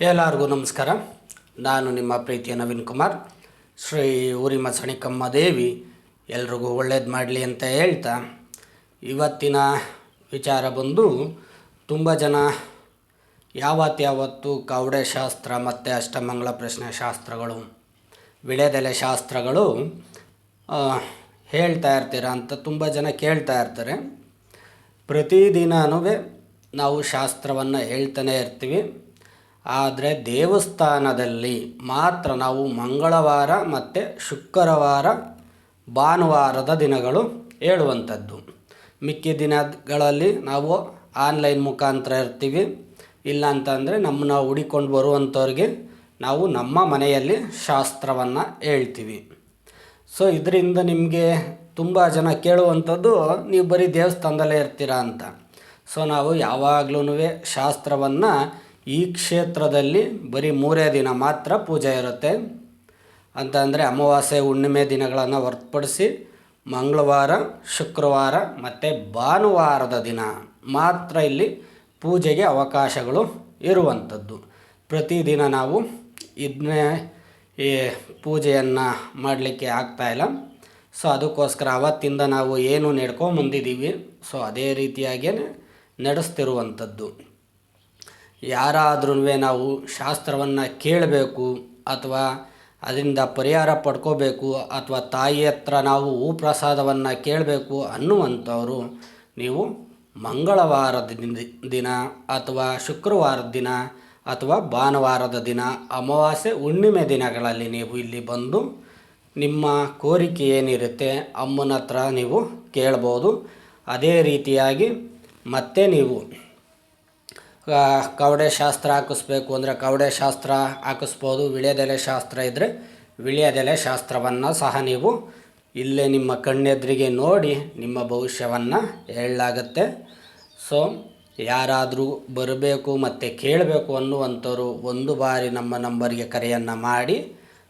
ಎಲ್ಲರಿಗೂ ನಮಸ್ಕಾರ. ನಾನು ನಿಮ್ಮ ಪ್ರೀತಿಯ ನವೀನ್ ಕುಮಾರ್. ಶ್ರೀ ಊರಿಮ ಸಣಿಕಮ್ಮ ದೇವಿ, ಎಲ್ರಿಗೂ ಒಳ್ಳೇದು ಮಾಡಲಿ ಅಂತ ಹೇಳ್ತಾ, ಇವತ್ತಿನ ವಿಚಾರ ಬಂದು ತುಂಬ ಜನ ಯಾವತ್ತು ಯಾವತ್ತು ಕವಡೆ ಶಾಸ್ತ್ರ ಮತ್ತು ಅಷ್ಟಮಂಗಳ ಪ್ರಶ್ನೆ ಶಾಸ್ತ್ರಗಳು, ವಿಳೆದೆಲೆ ಶಾಸ್ತ್ರಗಳು ಹೇಳ್ತಾ ಇರ್ತೀರ ಅಂತ ತುಂಬ ಜನ ಕೇಳ್ತಾ ಇರ್ತಾರೆ. ಪ್ರತಿದಿನವೇ ನಾವು ಶಾಸ್ತ್ರವನ್ನು ಹೇಳ್ತಾನೆ ಇರ್ತೀವಿ. ಆದರೆ ದೇವಸ್ಥಾನದಲ್ಲಿ ಮಾತ್ರ ನಾವು ಮಂಗಳವಾರ ಮತ್ತು ಶುಕ್ರವಾರ, ಭಾನುವಾರದ ದಿನಗಳು ಹೇಳುವಂಥದ್ದು. ಮಿಕ್ಕ ದಿನಗಳಲ್ಲಿ ನಾವು ಆನ್ಲೈನ್ ಮುಖಾಂತರ ಇರ್ತೀವಿ. ಇಲ್ಲ ಅಂತಂದರೆ ನಮ್ಮನ್ನ ಹುಡಿಕೊಂಡು ಬರುವಂಥವ್ರಿಗೆ ನಾವು ನಮ್ಮ ಮನೆಯಲ್ಲಿ ಶಾಸ್ತ್ರವನ್ನು ಹೇಳ್ತೀವಿ. ಸೊ, ಇದರಿಂದ ನಿಮಗೆ ತುಂಬ ಜನ ಕೇಳುವಂಥದ್ದು, ನೀವು ಬರೀ ದೇವಸ್ಥಾನದಲ್ಲೇ ಇರ್ತೀರಾ ಅಂತ. ಸೊ, ನಾವು ಯಾವಾಗ್ಲೂ ಶಾಸ್ತ್ರವನ್ನು ಈ ಕ್ಷೇತ್ರದಲ್ಲಿ ಬರೀ ಮೂರೇ ದಿನ ಮಾತ್ರ ಪೂಜೆ ಇರುತ್ತೆ. ಅಂತ ಅಂದರೆ ಅಮಾವಾಸ್ಯೆ, ಹುಣ್ಣಿಮೆ ದಿನಗಳನ್ನು ಹೊರತುಪಡಿಸಿ ಮಂಗಳವಾರ, ಶುಕ್ರವಾರ ಮತ್ತು ಭಾನುವಾರದ ದಿನ ಮಾತ್ರ ಇಲ್ಲಿ ಪೂಜೆಗೆ ಅವಕಾಶಗಳು ಇರುವಂಥದ್ದು. ಪ್ರತಿದಿನ ನಾವು ಇದನ್ನೇ ಈ ಪೂಜೆಯನ್ನು ಮಾಡಲಿಕ್ಕೆ ಆಗ್ತಾಯಿಲ್ಲ ಸೊ ಅದಕ್ಕೋಸ್ಕರ ಅವತ್ತಿಂದ ನಾವು ಏನು ನೆಡ್ಕೊಂಬಂದಿದ್ದೀವಿ ಸೊ ಅದೇ ರೀತಿಯಾಗಿಯೇ ನಡೆಸ್ತಿರುವಂಥದ್ದು. ಯಾರಾದ್ರೂ ನಾವು ಶಾಸ್ತ್ರವನ್ನು ಕೇಳಬೇಕು ಅಥವಾ ಅದರಿಂದ ಪರಿಹಾರ ಪಡ್ಕೋಬೇಕು ಅಥವಾ ತಾಯಿ ಹತ್ರ ನಾವು ಪ್ರಸಾದವನ್ನು ಕೇಳಬೇಕು ಅನ್ನುವಂಥವರು ನೀವು ಮಂಗಳವಾರದ ದಿನ- ಅಥವಾ ಶುಕ್ರವಾರದ ದಿನ ಅಥವಾ ಭಾನುವಾರದ ದಿನ, ಅಮಾವಾಸ್ಯೆ ಹುಣ್ಣಿಮೆ ದಿನಗಳಲ್ಲಿ ನೀವು ಇಲ್ಲಿ ಬಂದು ನಿಮ್ಮ ಕೋರಿಕೆ ಏನಿರುತ್ತೆ ಅಮ್ಮನ ಹತ್ರ ನೀವು ಕೇಳ್ಬೋದು. ಅದೇ ರೀತಿಯಾಗಿ ಮತ್ತೆ ನೀವು ಕವಡೆ ಶಾಸ್ತ್ರ ಹಾಕಿಸ್ಬೇಕು ಅಂದರೆ ಕವಡೆ ಶಾಸ್ತ್ರ ಹಾಕಿಸ್ಬೋದು, ವಿಳ್ಯದೆಲೆ ಶಾಸ್ತ್ರ ಇದ್ದರೆ ವಿಳ್ಯದೆಲೆ ಶಾಸ್ತ್ರವನ್ನು ಸಹ ನೀವು ಇಲ್ಲೇ ನಿಮ್ಮ ಕಣ್ಣೆದುರಿಗೆ ನೋಡಿ ನಿಮ್ಮ ಭವಿಷ್ಯವನ್ನು ಹೇಳಲಾಗತ್ತೆ. ಸೊ ಯಾರಾದರೂ ಬರಬೇಕು ಮತ್ತು ಕೇಳಬೇಕು ಅನ್ನುವಂಥವ್ರು ಒಂದು ಬಾರಿ ನಮ್ಮ ನಂಬರ್ಗೆ ಕರೆಯನ್ನು ಮಾಡಿ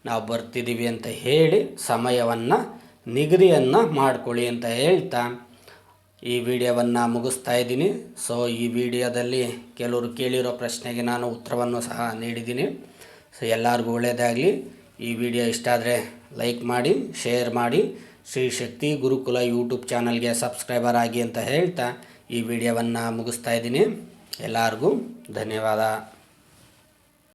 ನಾವು ಬರ್ತಿದ್ದೀವಿ ಅಂತ ಹೇಳಿ ಸಮಯವನ್ನು ನಿಗದಿಯನ್ನು ಮಾಡಿಕೊಳ್ಳಿ ಅಂತ ಹೇಳ್ತಾ ಈ ವಿಡಿಯೋವನ್ನು ಮುಗಿಸ್ತಾ ಇದ್ದೀನಿ. ಸೊ ಈ ವಿಡಿಯೋದಲ್ಲಿ ಕೆಲವರು ಕೇಳಿರೋ ಪ್ರಶ್ನೆಗೆ ನಾನು ಉತ್ತರವನ್ನು ಸಹ ನೀಡಿದ್ದೀನಿ. ಸೊ ಎಲ್ಲರಿಗೂ ಒಳ್ಳೆಯದಾಗಲಿ. ಈ ವಿಡಿಯೋ ಇಷ್ಟ ಆದರೆ ಲೈಕ್ ಮಾಡಿ, ಶೇರ್ ಮಾಡಿ. ಶ್ರೀ ಶಕ್ತಿ ಗುರುಕುಲ ಯೂಟ್ಯೂಬ್ ಚಾನಲ್ಗೆ ಸಬ್ಸ್ಕ್ರೈಬರ್ ಆಗಿ ಅಂತ ಹೇಳ್ತಾ ಈ ವಿಡಿಯೋವನ್ನು ಮುಗಿಸ್ತಾ ಇದ್ದೀನಿ. ಎಲ್ಲರಿಗೂ ಧನ್ಯವಾದ.